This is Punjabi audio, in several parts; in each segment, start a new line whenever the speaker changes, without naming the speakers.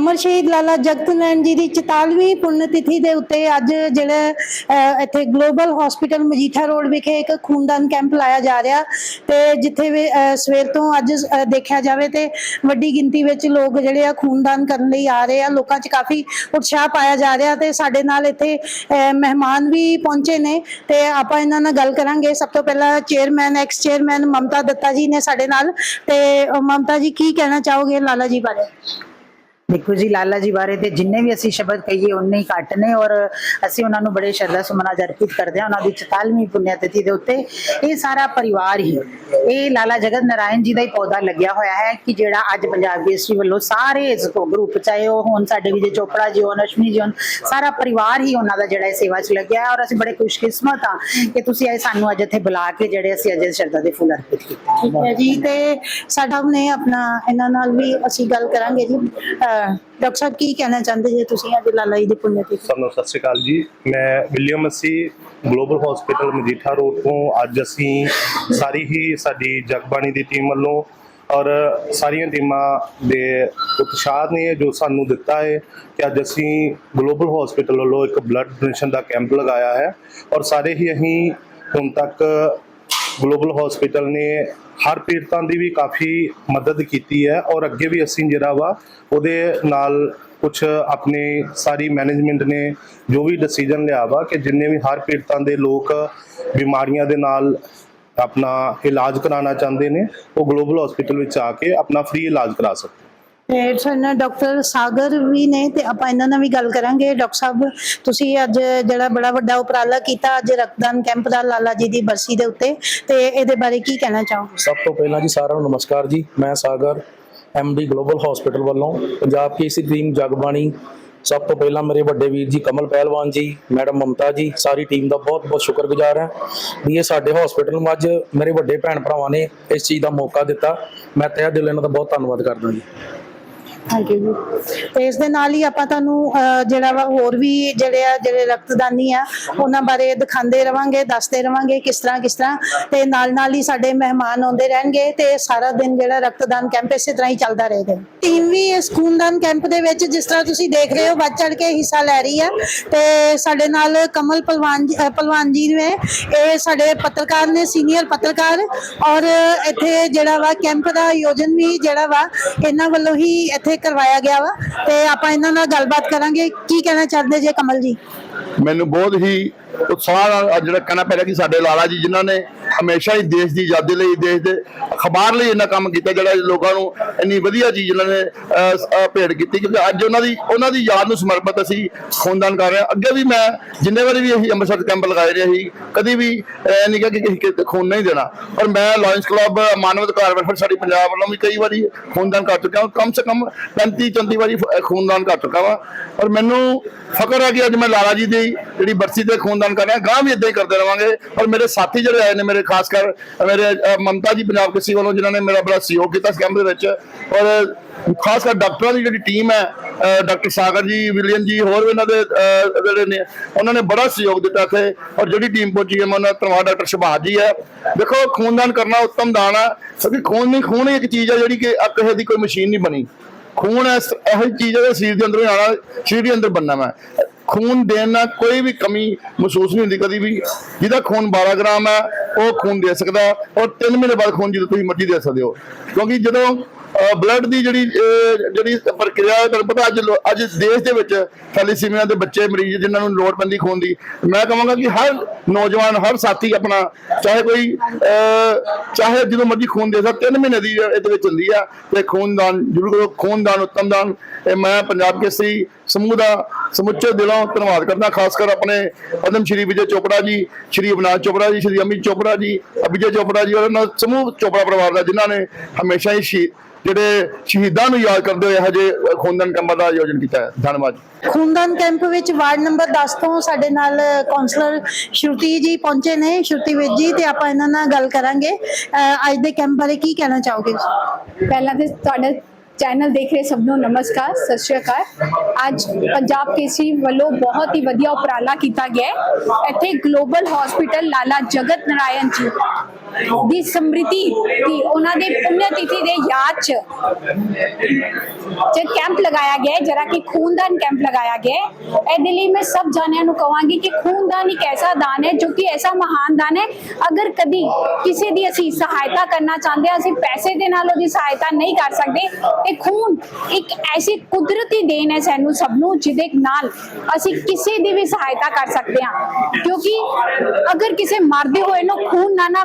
ਅਮਰ ਸ਼ਹੀਦ ਲਾਲਾ ਜਗਤ ਨਾਰਾਇਣ ਜੀ ਦੀ 44ਵੀਂ ਪੁੰਨ ਤਿਥੀ ਦੇ ਉੱਤੇ ਅੱਜ ਜਿਹੜਾ ਇੱਥੇ ਗਲੋਬਲ ਹਸਪੀਟਲ ਮਜੀਠਾ ਰੋਡ ਵਿਖੇ ਇੱਕ ਖੂਨਦਾਨ ਕੈਂਪ ਲਾਇਆ ਜਾ ਰਿਹਾ ਤੇ ਜਿੱਥੇ ਵੀ, ਸਵੇਰ ਤੋਂ ਅੱਜ ਦੇਖਿਆ ਜਾਵੇ ਤੇ ਵੱਡੀ ਗਿਣਤੀ ਵਿੱਚ ਲੋਕ ਜਿਹੜੇ ਆ ਖੂਨਦਾਨ ਕਰਨ ਲਈ ਆ ਰਹੇ ਆ ਲੋਕਾਂ 'ਚ ਕਾਫੀ ਉਤਸ਼ਾਹ ਪਾਇਆ ਜਾ ਰਿਹਾ ਤੇ ਸਾਡੇ ਨਾਲ ਇੱਥੇ ਮਹਿਮਾਨ ਵੀ ਪਹੁੰਚੇ ਨੇ ਤੇ ਆਪਾਂ ਇਹਨਾਂ ਨਾਲ ਗੱਲ ਕਰਾਂਗੇ। ਸਭ ਤੋਂ ਪਹਿਲਾਂ chairman ex chairman Mamta Datta ji ਨੇ ਸਾਡੇ ਨਾਲ ਤੇ ਮਮਤਾ ਜੀ ਕੀ ਕਹਿਣਾ ਚਾਹੋਗੇ ਲਾਲਾ ਜੀ ਬਾਰੇ?
ਦੇਖੋ ਜੀ, ਲਾਲਾ ਜੀ ਬਾਰੇ ਤੇ ਜਿੰਨੇ ਵੀ ਅਸੀਂ ਸ਼ਬਦ ਕਹੀਏ, ਉਨੇ ਹੀ ਘੱਟ ਨੇ ਔਰ ਅਸੀਂ ਉਹਨਾਂ ਨੂੰ ਬੜੇ ਸ਼ਰਧਾ ਸੁਮਨਾ ਅਰਪਿਤ ਕਰਦੇ ਹਾਂ। ਉਹਨਾਂ ਦੀ 44ਵੀਂ ਪੁੰਨਿਆ ਤਿਥੀ ਦੇ ਉੱਤੇ ਇਹ ਸਾਰਾ ਪਰਿਵਾਰ ਹੀ, ਇਹ ਲਾਲਾ ਜਗਤ ਨਾਰਾਇਣ ਜੀ ਦਾ ਹੀ ਪੌਦਾ ਲੱਗਿਆ ਹੋਇਆ ਹੈ ਕਿ ਜਿਹੜਾ ਅੱਜ ਪੰਜਾਬ ਕੇਸਰੀ ਵੱਲੋਂ ਸਾਰੇ ਇਸ ਗਰੁੱਪ, ਚਾਹੇ ਉਹ ਹੁਣ ਸਾਡੇ ਵਿਜੇ ਚੋਪੜਾ ਜੀ ਹੋਣ, ਅਸ਼ਮੀ ਜੀ ਹੋਣ, ਸਾਰਾ ਪਰਿਵਾਰ ਹੀ ਉਹਨਾਂ ਦਾ ਜਿਹੜਾ ਇਹ ਸੇਵਾ 'ਚ ਲੱਗਿਆ ਹੈ ਔਰ ਅਸੀਂ ਬੜੇ ਖੁਸ਼ਕਿਸਮਤ ਹਾਂ ਕਿ ਤੁਸੀਂ ਅੱਜ ਸਾਨੂੰ ਅੱਜ ਇੱਥੇ ਬੁਲਾ ਕੇ ਜਿਹੜੇ ਅਸੀਂ ਅੱਜ ਸ਼ਰਧਾ ਦੇ ਫੁੱਲ ਅਰਪਿਤ ਕੀਤੇ।
ਠੀਕ ਹੈ ਜੀ, ਤੇ ਸਾਡਾ ਨੇ ਆਪਣਾ ਇਹਨਾਂ ਨਾਲ ਵੀ ਅਸੀਂ ਗੱਲ ਕਰਾਂਗੇ ਜੀ। ਡਾਕਟਰ ਸਾਹਿਬ, ਕੀ ਕਹਿਣਾ ਚਾਹੁੰਦੇ ਜੇ ਤੁਸੀਂ ਅੱਜ ਲਾਲਾ ਜੀ ਦੀ ਪੁੰਨਿਆ ਤਿਥੀ
ਸਭ ਨੂੰ ਸਤਿ ਸ਼੍ਰੀ ਅਕਾਲ ਜੀ। ਮੈਂ William Masih global hospital Majitha road ਤੋਂ। ਅੱਜ ਅਸੀਂ ਸਾਰੀ ਹੀ ਸਾਡੀ ਜਗਬਾਣੀ ਦੀ ਟੀਮ ਵੱਲੋਂ ਔਰ ਸਾਰੀਆਂ ਟੀਮਾਂ ਦੇ ਉਤਸ਼ਾਹ ਨੇ ਜੋ ਸਾਨੂੰ ਦਿੱਤਾ ਹੈ ਕਿ ਅੱਜ ਅਸੀਂ ਗਲੋਬਲ ਹਸਪੀਟਲ ਵੱਲੋਂ ਇੱਕ ਬਲੱਡ ਡੋਨੇਸ਼ਨ ਦਾ ਕੈਂਪ ਲਗਾਇਆ ਹੈ। ਔਰ ਸਾਰੇ ਹੀ ਅਸੀਂ ਹੁਣ ਤੱਕ ਗਲੋਬਲ ਹਸਪੀਟਲ ਨੇ ਹਰ ਪੀੜਤਾਂ ਦੀ ਵੀ ਕਾਫੀ ਮਦਦ ਕੀਤੀ ਹੈ ਔਰ ਅੱਗੇ ਵੀ ਅਸੀਂ ਜਿਹੜਾ ਵਾ ਉਹਦੇ ਨਾਲ ਕੁਝ ਆਪਣੇ ਸਾਰੀ ਮੈਨੇਜਮੈਂਟ ਨੇ ਜੋ ਵੀ ਡਿਸੀਜਨ ਲਿਆ ਵਾ ਕਿ ਜਿੰਨੇ ਵੀ ਹਰ ਪੀੜਤਾਂ ਦੇ ਲੋਕ ਬਿਮਾਰੀਆਂ ਦੇ ਨਾਲ ਆਪਣਾ ਇਲਾਜ ਕਰਾਉਣਾ ਚਾਹੁੰਦੇ ਨੇ, ਉਹ ਗਲੋਬਲ ਹਸਪੀਟਲ ਵਿੱਚ ਆ ਕੇ ਆਪਣਾ ਫ੍ਰੀ ਇਲਾਜ ਕਰਾ ਸਕਦੇ
ਤੇ ਸਾਡੇ ਨਾਲ ਡਾਕਟਰ ਸਾਗਰ ਵੀ ਨੇ ਤੇ ਆਪਾਂ ਇਹਨਾਂ ਨਾਲ ਵੀ ਗੱਲ ਕਰਾਂਗੇ। ਡਾਕਟਰ ਸਾਹਿਬ, ਤੁਸੀਂ ਅੱਜ ਜਿਹੜਾ ਬੜਾ ਵੱਡਾ ਉਪਰਾਲਾ ਕੀਤਾ, ਅੱਜ ਰਕਤਦਾਨ ਕੈਂਪ ਦਾ ਲਾਲਾ ਜੀ ਦੀ ਬਰਸੀ ਦੇ ਉੱਤੇ ਤੇ ਇਹਦੇ ਬਾਰੇ ਕੀ ਕਹਿਣਾ ਚਾਹੋਗੇ?
ਸਭ ਤੋਂ ਪਹਿਲਾਂ ਜੀ ਸਾਰਿਆਂ ਨੂੰ ਨਮਸਕਾਰ ਜੀ। ਮੈਂ ਸਾਗਰ ਐਮਡੀ ਗਲੋਬਲ ਹਸਪੀਟਲ ਵੱਲੋਂ ਪੰਜਾਬ ਕੇਸਰੀ ਟੀਮ ਜਗਬਾਣੀ, ਸਭ ਤੋਂ ਪਹਿਲਾਂ ਮੇਰੇ ਵੱਡੇ ਵੀਰ ਜੀ ਕਮਲ ਪਹਿਲਵਾਨ ਜੀ, ਮੈਡਮ ਮਮਤਾ ਜੀ, ਸਾਰੀ ਟੀਮ ਦਾ ਬਹੁਤ ਬਹੁਤ ਸ਼ੁਕਰਗੁਜ਼ਾਰ ਹਾਂ ਵੀ ਇਹ ਸਾਡੇ ਹਸਪੀਟਲ ਨੂੰ ਅੱਜ ਮੇਰੇ ਵੱਡੇ ਭੈਣ ਭਰਾਵਾਂ ਨੇ ਇਸ ਚੀਜ਼ ਦਾ ਮੌਕਾ ਦਿੱਤਾ। ਮੈਂ ਤਹਿ ਦਿਲੋਂ ਇਹਨਾਂ ਦਾ ਬਹੁਤ ਧੰਨਵਾਦ ਕਰਦਾ ਜੀ।
ਥੈਂਕ ਯੂ ਜੀ। ਤੇ ਇਸ ਦੇ ਨਾਲ ਹੀ ਆਪਾਂ ਤੁਹਾਨੂੰ ਜਿਹੜਾ ਵਾ ਹੋਰ ਵੀ ਜਿਹੜੇ ਆ, ਜਿਹੜੇ ਰਕਤਦਾਨੀ ਆ, ਉਹਨਾਂ ਬਾਰੇ ਦਿਖਾਉਂਦੇ ਰਵਾਂਗੇ, ਦੱਸਦੇ ਰਵਾਂਗੇ ਕਿਸ ਤਰ੍ਹਾਂ ਕਿਸ ਤਰ੍ਹਾਂ। ਤੇ ਨਾਲ ਨਾਲ ਹੀ ਸਾਡੇ ਮਹਿਮਾਨ ਆਉਂਦੇ ਰਹਿਣਗੇ ਤੇ ਸਾਰਾ ਦਿਨ ਜਿਹੜਾ ਰਕਤਦਾਨ ਕੈਂਪ ਇਸੇ ਤਰ੍ਹਾਂ ਹੀ ਚੱਲਦਾ ਰਹੇਗਾ। ਟੀਮ ਵੀ ਇਸ ਖੂਨਦਾਨ ਕੈਂਪ ਦੇ ਵਿੱਚ ਜਿਸ ਤਰ੍ਹਾਂ ਤੁਸੀਂ ਦੇਖ ਰਹੇ ਹੋ, ਵੱਧ ਚੜ ਕੇ ਹਿੱਸਾ ਲੈ ਰਹੀ ਆ। ਤੇ ਸਾਡੇ ਨਾਲ ਕਮਲ ਪਲਵਾਨ ਜੀ ਜੀ ਨੇ, ਇਹ ਸਾਡੇ ਪੱਤਰਕਾਰ ਨੇ, ਸੀਨੀਅਰ ਪੱਤਰਕਾਰ। ਔਰ ਇੱਥੇ ਜਿਹੜਾ ਵਾ ਕੈਂਪ ਦਾ ਆਯੋਜਨ ਵੀ ਜਿਹੜਾ ਵਾ, ਇਹਨਾਂ ਵੱਲੋਂ ਹੀ ਇੱਥੇ ਕਰਵਾਇਆ ਗਿਆ ਵਾ ਤੇ ਆਪਾਂ ਇਹਨਾਂ ਨਾਲ ਗੱਲਬਾਤ ਕਰਾਂਗੇ। ਕੀ ਕਹਿਣਾ ਚਾਹੁੰਦੇ ਜੇ ਕਮਲ ਜੀ?
ਮੈਨੂੰ ਬਹੁਤ ਹੀ ਉਤਸ਼ਾਹ ਨਾਲ ਅੱਜ ਜਿਹੜਾ ਕਹਿਣਾ ਪੈ ਰਿਹਾ ਕਿ ਸਾਡੇ ਲਾਲਾ ਜੀ ਜਿਨ੍ਹਾਂ ਨੇ ਹਮੇਸ਼ਾ ਹੀ ਦੇਸ਼ ਦੀ ਆਜ਼ਾਦੀ ਲਈ, ਦੇਸ਼ ਦੇ ਅਖਬਾਰ ਲਈ ਇੰਨਾ ਕੰਮ ਕੀਤਾ, ਜਿਹੜਾ ਲੋਕਾਂ ਨੂੰ ਇੰਨੀ ਵਧੀਆ ਚੀਜ਼ ਇਹਨਾਂ ਨੇ ਭੇਟ ਕੀਤੀ, ਕਿਉਂਕਿ ਅੱਜ ਉਹਨਾਂ ਦੀ ਉਹਨਾਂ ਦੀ ਯਾਦ ਨੂੰ ਸਮਰਪਿਤ ਅਸੀਂ ਖੂਨਦਾਨ ਕਰ ਰਹੇ ਹਾਂ। ਅੱਗੇ ਵੀ ਮੈਂ ਜਿੰਨੇ ਵਾਰੀ ਵੀ ਅਸੀਂ ਅੰਮ੍ਰਿਤਸਰ ਕੈਂਪ ਲਗਾਏ ਰਹੇ ਸੀ, ਕਦੀ ਵੀ ਇਹ ਨਹੀਂ ਕਿਹਾ ਕਿ ਕਿਸੇ ਕੇ ਖੂਨ ਨਹੀਂ ਦੇਣਾ। ਔਰ ਮੈਂ ਲਾਇਨਸ ਕਲੱਬ ਮਾਨਵ ਅਧਿਕਾਰ ਵੈਲਫੇਅਰ ਸਾਡੀ ਪੰਜਾਬ ਵੱਲੋਂ ਵੀ ਕਈ ਵਾਰੀ ਖੂਨਦਾਨ ਕਰ ਚੁੱਕਿਆ ਹਾਂ। ਕਮ ਸੇ ਕਮ 35 34 ਵਾਰੀ ਖੂਨਦਾਨ ਕਰ ਚੁੱਕਾ ਵਾਂ। ਔਰ ਮੈਨੂੰ ਫਖਰ ਹੈ ਕਿ ਅੱਜ ਮੈਂ ਲਾਲਾ ਜੀ ਦੀ ਜਿਹੜੀ ਬਰਸੀ ਤੇ ਖੂਨਦਾਨ ਕਰ ਰਿਹਾ ਗਾਂ ਵੀ ਇਦਾਂ ਹੀ ਕਰਦੇ ਰਵਾਂਗੇ। ਔਰ ਮੇਰੇ ਸਾਥੀ ਜਿਹੜੇ ਆਏ ਨੇ, ਮੇਰੇ ਖਾਸ ਕਰ ਮੇਰੇ ਮਮਤਾ ਜੀ ਪੰਜਾਬ ਕਿਸੇ ਵੱਲੋਂ ਜਿਨ੍ਹਾਂ ਨੇ ਮੇਰਾ ਬੜਾ ਸਹਿਯੋਗ ਕੀਤਾ ਇਸ ਕੈਂਪ ਦੇ ਵਿੱਚ। ਔਰ ਖਾਸ ਕਰ ਡਾਕਟਰਾਂ ਦੀ ਜਿਹੜੀ ਟੀਮ ਹੈ ਡਾਕਟਰ ਸਾਗਰ ਜੀ, ਵਿਲੀਅਮ ਜੀ, ਹੋਰ ਵੀ ਇਹਨਾਂ ਦੇ ਜਿਹੜੇ ਨੇ, ਉਹਨਾਂ ਨੇ ਬੜਾ ਸਹਿਯੋਗ ਦਿੱਤਾ ਇੱਥੇ। ਔਰ ਜਿਹੜੀ ਟੀਮ ਪਹੁੰਚੀ ਹੈ, ਮੈਂ ਉਹਨਾਂ ਧੰਨਵਾਦ ਡਾਕਟਰ ਸ਼ਬਾਜ ਜੀ ਹੈ। ਦੇਖੋ, ਖੂਨਦਾਨ ਕਰਨਾ ਉੱਤਮ ਦਾਨ ਹੈ ਕਿਉਂਕਿ ਖੂਨ ਨਹੀਂ, ਖੂਨ ਹੀ ਇੱਕ ਚੀਜ਼ ਹੈ ਜਿਹੜੀ ਕਿ ਕਿਸੇ ਦੀ ਕੋਈ ਮਸ਼ੀਨ ਨਹੀਂ ਬਣੀ। ਖੂਨ ਇਸ ਇਹੋ ਜਿਹੀ ਚੀਜ਼ ਹੈ ਸਰੀਰ ਦੇ ਅੰਦਰੋਂ ਹੀ ਸਰੀਰ ਦੇ ਅੰਦਰ ਬੰਨਾ ਮੈਂ। ਖੂਨ ਦੇਣ ਨਾਲ ਕੋਈ ਵੀ ਕਮੀ ਮਹਿਸੂਸ ਨਹੀਂ ਹੁੰਦੀ ਕਦੀ ਵੀ। ਜਿਹਦਾ ਖੂਨ 12 ਗ੍ਰਾਮ ਹੈ, ਉਹ ਖੂਨ ਦੇ ਸਕਦਾ, ਔਰ 3 ਮਹੀਨੇ ਬਾਅਦ ਖੂਨ ਜਦੋਂ ਤੁਸੀਂ ਮਰਜ਼ੀ ਦੇ ਸਕਦੇ ਹੋ। ਕਿਉਂਕਿ ਜਦੋਂ ਬਲੱਡ ਦੀ ਜਿਹੜੀ ਜਿਹੜੀ ਪ੍ਰਕਿਰਿਆ ਹੈ ਤੁਹਾਨੂੰ ਪਤਾ ਅੱਜ ਲੋ- ਅੱਜ ਦੇਸ਼ ਦੇ ਵਿੱਚ ਥੈਲੀਸੀਮੀਆ ਦੇ ਬੱਚੇ ਮਰੀਜ਼ ਜਿਨ੍ਹਾਂ ਨੂੰ ਲੋੜ ਖੂਨ ਦੀ ਮੈਂ ਕਹਾਂਗਾ ਕਿ ਹਰ ਨੌਜਵਾਨ ਹਰ ਸਾਥੀ ਆਪਣਾ ਚਾਹੇ ਕੋਈ ਅਹ, ਚਾਹੇ ਜਦੋਂ ਮਰਜ਼ੀ ਖੂਨ ਦੇ ਸਕਦਾ ਤਿੰਨ ਮਹੀਨੇ ਦੀ ਇਹਦੇ ਵਿੱਚ ਹੁੰਦੀ ਆ ਤੇ ਖੂਨਦਾਨ ਜ਼ਰੂਰ ਕਰੋ ਖੂਨਦਾਨ ਉੱਤਮ ਦਾਨ ਮੈਂ ਪੰਜਾਬ ਕੇਸਰੀ ਸਮੂਹ ਦਾ ਸਮੁੱਚੇ ਦਿਲੋਂ ਧੰਨਵਾਦ ਕਰਦਾ ਖਾਸ ਕਰ ਆਪਣੇ ਪਦਮ ਸ਼੍ਰੀ ਵਿਜੇ ਚੋਪੜਾ ਜੀ ਸ਼੍ਰੀ ਅਵਨਾਸ਼ ਚੋਪੜਾ ਜੀ ਸ਼੍ਰੀ ਅਮਿਤ ਚੋਪੜਾ ਜੀ ਅਭਿਜੇ ਚੋਪੜਾ ਜੀ ਉਹਨਾਂ ਸਮੂਹ ਚੋਪੜਾ ਪਰਿਵਾਰ ਦਾ ਜਿਨ੍ਹਾਂ ਨੇ ਹਮੇਸ਼ਾ ਹੀ ਜਿਹੜੇ ਸ਼ਹੀਦਾਂ ਨੂੰ ਯਾਦ ਕਰਦੇ ਹੋਏ ਹਜੇ ਖੂਨਦਾਨ ਕੈਂਪਾਂ ਦਾ ਆਯੋਜਨ ਕੀਤਾ ਹੈ। ਧੰਨਵਾਦ
ਖੂਨਦਾਨ ਕੈਂਪ ਵਿੱਚ ਵਾਰਡ ਨੰਬਰ 10 ਤੋਂ ਸਾਡੇ ਨਾਲ ਕਾਉਂਸਲਰ ਸ਼ਰੂਤੀ ਜੀ ਪਹੁੰਚੇ ਨੇ ਸ਼ਰੂਤੀ ਵੀਰ ਜੀ ਤੇ ਆਪਾਂ ਇਹਨਾਂ ਨਾਲ ਗੱਲ ਕਰਾਂਗੇ। ਅੱਜ ਦੇ ਕੈਂਪ ਬਾਰੇ ਕੀ ਕਹਿਣਾ ਚਾਹੋਗੇ
ਪਹਿਲਾਂ ਤੇ ਤੁਹਾਡਾ ਚੈਨਲ ਦੇਖ ਰਹੇ ਸਭ ਨੂੰ ਨਮਸਕਾਰ, ਸਤਿ ਸ਼੍ਰੀ ਅਕਾਲ। ਅੱਜ ਪੰਜਾਬ ਕੇਸਰੀ ਵੱਲੋਂ ਬਹੁਤ ਹੀ ਵਧੀਆ ਉਪਰਾਲਾ ਕੀਤਾ ਗਿਆ ਹੈ। ਇੱਥੇ ਗਲੋਬਲ ਹਸਪੀਟਲ ਲਾਲਾ ਜਗਤ ਨਾਰਾਇਣ ਜੀ। ਦੀ ਸਮ੍ਰਿਤੀ ਦੀ ਉਹਨਾਂ ਦੇ ਪੁੰਨਿਆ ਤਿਥੀ ਦੇ ਯਾਦ ਚ ਜੇ ਕੈਂਪ ਲਗਾਇਆ ਗਿਆ ਹੈ, ਜਰਾ ਕਿ ਖੂਨਦਾਨ ਕੈਂਪ ਲਗਾਇਆ ਗਿਆ ਹੈ। ਇਹਦੇ ਲਈ ਮੈਂ ਸਭ ਜਾਣਿਆਂ ਨੂੰ ਕਹਾਂਗੀ ਕਿ ਖੂਨਦਾਨ ਇੱਕ ਐਸਾ ਦਾਨ ਹੈ ਜੋ ਕਿ ਐਸਾ ਮਹਾਨ ਦਾਨ ਹੈ। ਅਗਰ ਕਦੀ ਕਿਸੇ ਦੀ ਅਸੀਂ ਸਹਾਇਤਾ ਕਰਨਾ ਚਾਹੁੰਦੇ ਹਾਂ, ਅਸੀਂ ਪੈਸੇ ਦੇ ਨਾਲ ਉਹਦੀ ਸਹਾਇਤਾ ਨਹੀਂ ਕਰ ਸਕਦੇ, ਤੇ ਖੂਨ ਇੱਕ ਐਸੀ ਕੁਦਰਤੀ ਦੇਣ ਹੈ ਸਾਨੂੰ ਸਭ ਨੂੰ, ਜਿਹਦੇ ਨਾਲ ਅਸੀਂ ਕਿਸੇ ਦੀ ਵੀ ਸਹਾਇਤਾ ਕਰ ਸਕਦੇ ਹਾਂ। ਕਿਉਂਕਿ ਅਗਰ ਕਿਸੇ ਮਰਦੇ ਹੋਏ ਨੂੰ ਖੂਨ ਨਾ ਨਾ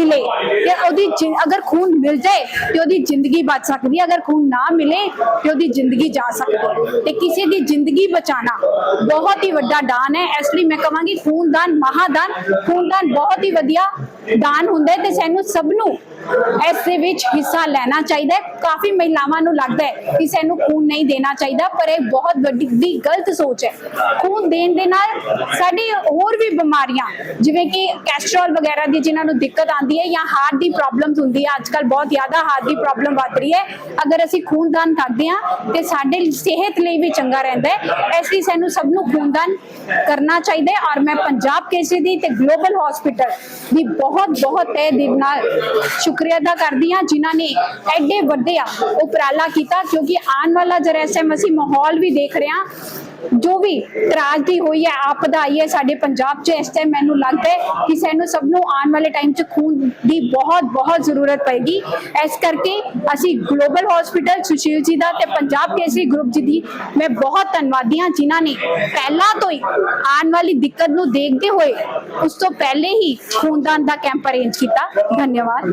ਮਿਲੇ ਤੇ ਉਹਦੀ ਅਗਰ ਖੂਨ ਮਿਲ ਜਾਏ ਤੇ ਉਹਦੀ ਜ਼ਿੰਦਗੀ ਬਚ ਸਕਦੀ ਹੈ, ਅਗਰ ਖੂਨ ਨਾ ਮਿਲੇ ਤੇ ਉਹਦੀ ਜ਼ਿੰਦਗੀ ਜਾ ਸਕਦੀ ਤੇ ਕਿਸੇ ਦੀ ਜ਼ਿੰਦਗੀ ਬਚਾਉਣਾ ਬਹੁਤ ਹੀ ਵੱਡਾ ਦਾਨ ਹੈ। ਇਸ ਲਈ ਮੈਂ ਕਹਾਂਗੀ ਖੂਨਦਾਨ, ਮਹਾਦਾਨ। ਖੂਨਦਾਨ ਬਹੁਤ ਹੀ ਵਧੀਆ ਦਾਨ ਹੁੰਦਾ ਹੈ ਤੇ ਸਾਨੂੰ ਸਭ ਨੂੰ ਇਸ ਦੇ ਵਿੱਚ ਹਿੱਸਾ ਲੈਣਾ ਚਾਹੀਦਾ ਹੈ। ਕਾਫੀ ਮਹਿਲਾਵਾਂ ਨੂੰ ਲੱਗਦਾ ਹੈ ਕਿ ਸਾਨੂੰ ਖੂਨ ਨਹੀਂ ਦੇਣਾ ਚਾਹੀਦਾ, ਪਰ ਇਹ ਬਹੁਤ ਵੱਡੀ ਗਲਤ ਸੋਚ ਹੈ। ਖੂਨ ਦੇਣ ਦੇ ਨਾਲ ਸਾਡੀ ਹੋਰ ਵੀ ਬਿਮਾਰੀਆਂ, ਜਿਵੇਂ ਕਿ ਕੈਸਟਰੋਲ ਵਗੈਰਾ ਦੀ ਜਿਨ੍ਹਾਂ ਨੂੰ ਦਿੱਕਤ ਆਉਂਦੀ ਹੈ ਜਾਂ ਹਾਰਟ ਦੀ ਪ੍ਰੋਬਲਮਸ ਹੁੰਦੀ ਹੈ ਅੱਜਕੱਲ ਬਹੁਤ ਜ਼ਿਆਦਾ ਹਾਰਟ ਦੀ ਪ੍ਰੋਬਲਮ ਵੱਧ ਰਹੀ ਹੈ। ਅਗਰ ਅਸੀਂ ਖੂਨਦਾਨ ਕਰਦੇ ਹਾਂ, ਤੇ ਸਾਡੇ ਸਿਹਤ ਲਈ ਵੀ ਚੰਗਾ ਰਹਿੰਦਾ ਹੈ। ਇਸ ਲਈ ਸਾਨੂੰ ਸਭ ਨੂੰ ਖੂਨਦਾਨ ਕਰਨਾ ਚਾਹੀਦਾ ਹੈ। ਔਰ ਮੈਂ ਪੰਜਾਬ ਕੇਸਰੀ ਦੀ ਤੇ ਗਲੋਬਲ ਹਸਪੀਟਲ ਦੀ ਬਹੁਤ ਬਹੁਤ ਤਹਿ ਦਿਲ ਨਾਲ ਸ਼ੁਕਰੀਆ ਅਦਾ ਕਰਦੀ ਹਾਂ, ਜਿਨ੍ਹਾਂ ਨੇ ਐਡੇ ਵੱਡੇ ਉਪਰਾਲਾ ਕੀਤਾ। ਕਿਉਂਕਿ ਆਉਣ ਵਾਲਾ ਜਿਹੜਾ ਐਸਐਮ ਅਸੀਂ ਮਾਹੌਲ ਵੀ ਦੇਖ ਰਹੇ ਹਾਂ ਜੋ ਵੀ ਤਰਾਜਦੀ ਹੋਈ ਹੈ ਆਪਦਾ ਆਈ ਹੈ ਸਾਡੇ ਪੰਜਾਬ 'ਚ, ਇਸ ਟਾਈਮ ਮੈਨੂੰ ਲੱਗਦਾ ਹੈ ਕਿ ਸਾਨੂੰ ਸਭ ਨੂੰ ਆਉਣ ਵਾਲੇ ਟਾਈਮ 'ਚ ਖੂਨ ਦੀ ਬਹੁਤ ਬਹੁਤ ਜ਼ਰੂਰਤ ਪਏਗੀ। ਇਸ ਕਰਕੇ ਅਸੀਂ ਗਲੋਬਲ ਹਸਪੀਟਲ ਸੁਸ਼ੀਲ ਜੀ ਦਾ ਤੇ ਪੰਜਾਬ ਕੇਸਰੀ ਗਰੁੱਪ ਜੀ ਦੀ ਮੈਂ ਬਹੁਤ ਧੰਨਵਾਦੀ ਹਾਂ, ਜਿਨ੍ਹਾਂ ਨੇ ਪਹਿਲਾਂ ਤੋਂ ਹੀ ਆਉਣ ਵਾਲੀ ਦਿੱਕਤ ਨੂੰ ਦੇਖਦੇ ਹੋਏ, ਉਸ ਤੋਂ ਪਹਿਲੇ ਹੀ ਖੂਨਦਾਨ ਦਾ ਕੈਂਪ ਅਰੇਂਜ ਕੀਤਾ। ਧੰਨਵਾਦ।